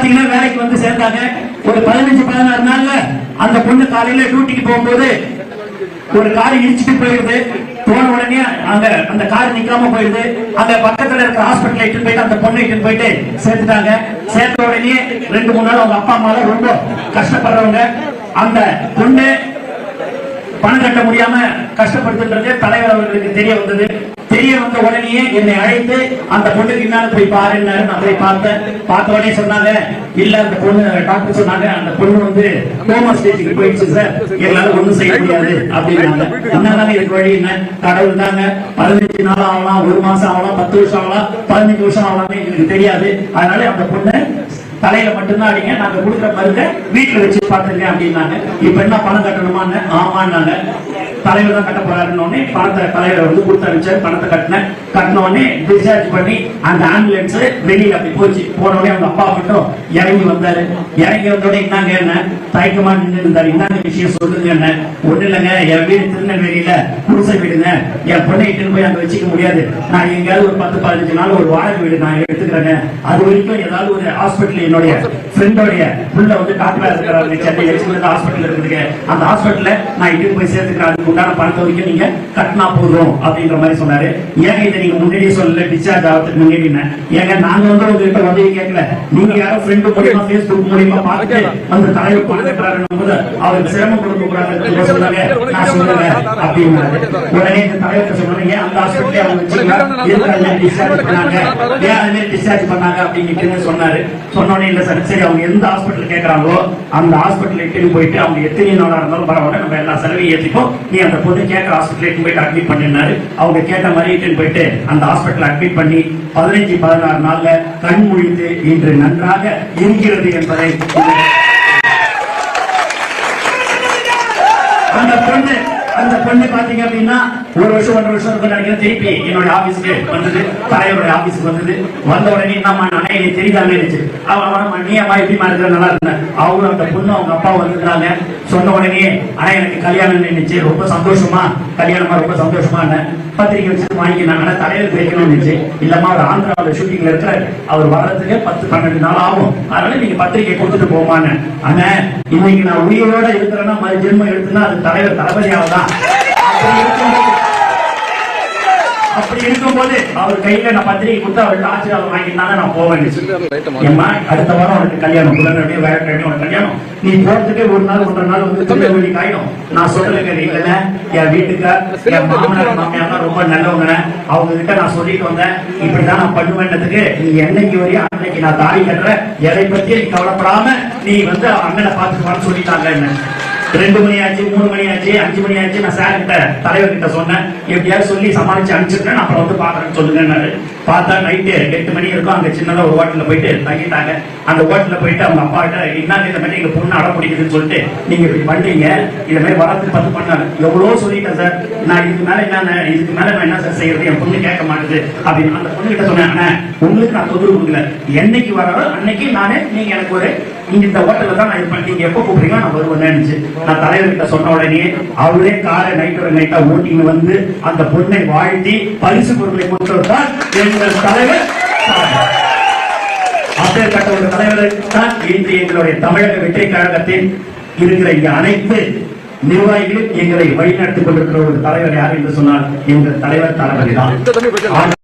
பாத்தீங்கன்னா வேலைக்கு வந்து சேர்ந்தாங்க. ஒரு பதினஞ்சு பதினாறு நாள்ல அந்த பொண்ணு காலையில டியூட்டிக்கு போகும்போது ஒரு கார் இடிச்சுட்டு போயிருது போன உடனே அங்க அந்த கார் நிக்காம போயிருது அந்த பக்கத்துல இருக்க ஹாஸ்பிட்டல் இட்டு போயிட்டு அந்த பொண்ணை இட்டு போயிட்டு சேர்த்துட்டாங்க. சேர்த்த உடனே ரெண்டு மூணு நாள் அவங்க அப்பா அம்மா ரொம்ப கஷ்டப்படுறவங்க. அந்த பொண்ணு பணம் கட்ட முடியாம கஷ்டப்படுத்துன்றது தலைவர் அவர்களுக்கு தெரிய வந்தது. தெரிய வந்த உடனேயே என்னை அழைத்து அந்த பொண்ணுக்கு என்ன போய் பாருன்னாரு நான் போய் பார்த்தேன். பார்த்த உடனே சொன்னாங்க இல்ல அந்த பொண்ணு டாக்டர் சொன்னாங்க. அந்த பொண்ணு வந்து கோமா ஸ்டேஜுக்கு போயிடுச்சு சார் எங்களால ஒண்ணும் செய்ய முடியாது அப்படின்னாங்க. என்னதான் இதுக்கு வழி என்ன? கடவுள் தாங்க. பதினஞ்சு நாள் ஆகலாம் ஒரு மாசம் ஆகலாம் பத்து வருஷம் ஆகலாம் பதினஞ்சு வருஷம் ஆகலாம்னு எங்களுக்கு தெரியாது. அதனால அந்த பொண்ணு தலையில மட்டும்தான் அடிங்க நாங்க கொடுக்குற மருந்தை வீட்டுல வச்சு பாத்துருங்க அப்படின்னாங்க. இப்ப என்ன பணம் கட்டணுமான்னு? ஆமான்னாங்க. தலைவர் தான் கட்ட போறாருன்னு உடனே பணத்தை தலைவர் வந்து கொடுத்து அனுப்பிச்சாரு. பணத்தை கட்டினேன் கட்டின உடனே டிஸ்சார்ஜ் பண்ணி அந்த ஆம்புலன்ஸ் வெளியில அப்படி போச்சு. போன உடனே அவங்க அப்பா மட்டும் இறங்கி வந்தாரு. இறங்கி வந்த உடனே என்னங்க என்ன? தயக்கமா நின்று இருந்தாரு. என்னங்க விஷயம் சொல்லுங்க என்ன? ஒண்ணு இல்லைங்க. என் வீடு திருநெல்வேலியில குடிசை வீடுங்க. என் பொண்ணை இட்டுன்னு போய் அங்க வச்சுக்க முடியாது. நான் எங்கேயாவது ஒரு பத்து பதினஞ்சு நாள் ஒரு வாடகை வீடு நான் எடுத்துக்கிறேங்க. அது வரைக்கும் ஏதாவது ஒரு ஹாஸ்பிட்டல் என்னுடைய ஃப்ரெண்டோடைய புள்ள வந்து டாக்டரா இருக்கிறாரு. சென்னை லட்சுமி ஹாஸ்பிட்டல் இருக்குதுங்க அந்த ஹாஸ்பிட்டல்ல நான் இட்டு போய் சேர்த்துக்கிறாங்க உண்டான பணத்தை வரைக்கும் நீங்க கட்டினா போதும் அப்படின்ற மாதிரி சொன்னாரு. ஏங்க இதை நீங்க முன்னாடியே சொல்லல டிஸ்சார்ஜ் ஆகிறதுக்கு முன்னாடி ஏங்க நாங்க வந்து உங்ககிட்ட வந்து கேட்கல. நீங்க யாரும் ஃப்ரெண்டு மூலியமா பேஸ்புக் மூலியமா பார்த்து அந்த தலைவர் பணம் கட்டுறாருன்னு போது அவருக்கு சிரமம் கொடுக்க கூடாது சொன்னாங்க. நான் சொல்லல அப்படின்னாரு. உடனே இந்த தலைவர் சொன்னாங்க ஏன் அந்த ஹாஸ்பிட்டலே அவங்க வச்சுக்கலாம் டிஸ்சார்ஜ் பண்ணாங்க? ஏன் அது மாதிரி டிஸ்சார்ஜ் பண்ணாங்க? அப்படின்னு சொன்னாரு. சொன்ன இல்ல சார் சரி அவங்க எந்த ஹாஸ்பிட்டல் கேட்கறாங்களோ அந்த ஹாஸ்பிட்டல் இட்டுன்னு போயிட்டு அவங்க எத்தனை நாளா இருந்தாலும் பரவாயில்ல நம்ம எல்லா செலவையும் ஏற்றிப்போம் நீ அந்த பொண்ணு கேட்கற ஹாஸ்பிட்டல் எட்டு போயிட்டு அட்மிட் பண்ணினாரு. அவங்க கேட்ட மாதிரி இட்டுன்னு போயிட்டு அந்த ஹாஸ்பிட்டல் அட்மிட் பண்ணி பதினைஞ்சு பதினாறு நாள்ல கண் முழித்து இன்று நன்றாக இருக்கிறது என்பதை அந்த பொண்ணு அந்த பொண்ணு பாத்தீங்க அப்படின்னா ஒரு வருஷம் ஒரு வருஷம் இருக்கும் நினைக்கிறேன். திருப்பி என்னோட ஆபீஸ்க்கு வந்தது தலைவருடைய ஆபீஸ்க்கு வந்தது. வந்த உடனே என்னம்மா நானே தெரியாமல் இருந்துச்சு. அவன் அவன் நீ அம்மா எப்படி இருக்கிற நல்லா இருந்தேன் அவரும் அந்த பொண்ணு அவங்க அப்பா வந்திருந்தாங்க சொன்ன உடனே ஆனா எனக்கு கல்யாணம் நின்னுச்சு ரொம்ப சந்தோஷமா கல்யாணமா ரொம்ப சந்தோஷமா பத்திரிக்கை வச்சு வாங்கினாங்க ஆனா தலைவர் வைக்கணும்னு இருந்துச்சு. இல்லம்மா அவர் ஆந்திராவில் ஷூட்டிங்ல இருக்கிறார். அவர் வர்றதுக்கு பத்து பன்னெண்டு நாள் ஆகும். அதனால நீங்க பத்திரிகை கொடுத்துட்டு போமான்னு. ஆனா இன்னைக்கு நான் உயிரோட இருக்கிறேன்னா மறு ஜென்மம் எடுத்துனா அது தலைவர் தளபதியாவதான் தான் அப்படி இருக்கும்போது அவர் கையில நான் பத்திரிகை கொடுத்து அவர்கிட்ட ஆசீர்வாதம் வாங்கினாங்க நான் போவேன் ஏம்மா அடுத்த வாரம் உனக்கு கல்யாணம். புதன்கிழமையோ வேலைக்கிழமையோ உனக்கு கல்யாணம். நீ போறதுக்கே ஒரு நாள் ஒன்றரை நாள் வந்து திருநெல்வேலி காயிடும். நான் சொல்லுங்க இல்லைன்னா என் வீட்டுக்கு என் மாமனார் மாமியார் ரொம்ப நல்லவங்க அவங்க கிட்ட நான் சொல்லிட்டு வந்தேன். இப்படிதான் நான் பண்ணுவேன்றதுக்கு நீ என்னைக்கு வரையும் அன்னைக்கு நான் தாலி கட்டுறேன். எதை பத்தி நீ கவலைப்படாம நீ வந்து அண்ணனை பார்த்துக்கலாம்னு சொல்லிட்டாங்க என்ன. ரெண்டு மணி ஆச்சு மூணு மணி ஆச்சு அஞ்சு மணி ஆச்சு நான் சார் கிட்ட தலைவர் கிட்ட சொன்னேன். எப்படியாவது சொல்லி சமாளிச்சு அனுப்பிச்சிருக்கேன். அப்புறம் வந்து பாக்குறேன்னு சொல்லுங்கன்னாரு பார்த்தா நைட்டு எட்டு மணி இருக்கும். அங்க சின்னதா ஒரு ஹோட்டல்ல போயிட்டு தங்கிட்டாங்க. அந்த ஹோட்டல்ல போயிட்டு அவங்க அப்பா கிட்ட என்ன இந்த மாதிரி எங்க பொண்ணு அடம் பிடிக்குதுன்னு சொல்லிட்டு நீங்க இப்படி பண்றீங்க. இந்த மாதிரி வரத்துக்கு பத்து பண்ணாங்க எவ்வளவு சொல்லிட்டேன் சார். நான் இதுக்கு மேல என்ன இதுக்கு மேல நான் என்ன சார் செய்யறது? என் பொண்ணு கேட்க மாட்டேது. அப்படின்னு அந்த பொண்ணு கிட்ட சொன்னேன் உங்களுக்கு நான் தொந்தரவு கொடுக்கல. என்னைக்கு வராரோ அன்னைக்கு நானே நீங்க எனக்கு ஒரு நீங்க இந்த ஹோட்டல்ல தான் நான் இருப்பேன். நீங்க எப்ப கூப்பிடுறீங்க நான் வருவேன்னு நான் தலைவர்கிட்ட சொன்ன உடனே அவரே காரை நைட்டோட நைட்டா ஓட்டிங்க வந்து அந்த பொண்ணை வாழ்த்தி பரிசு பொருட்களை கொடுத்தவர்தான் எங்கள் தலைவர் அப்பேற்பட்ட ஒரு தலைவரை தான் இன்று எங்களுடைய தமிழக வெற்றி கழகத்தில் இருக்கிற இங்க அனைத்து நிர்வாகிகளும் எங்களை வழிநடத்திக் கொண்டிருக்கிற ஒரு தலைவர் யார் என்று சொன்னால் எங்கள் தலைவர் தளபதி தான்.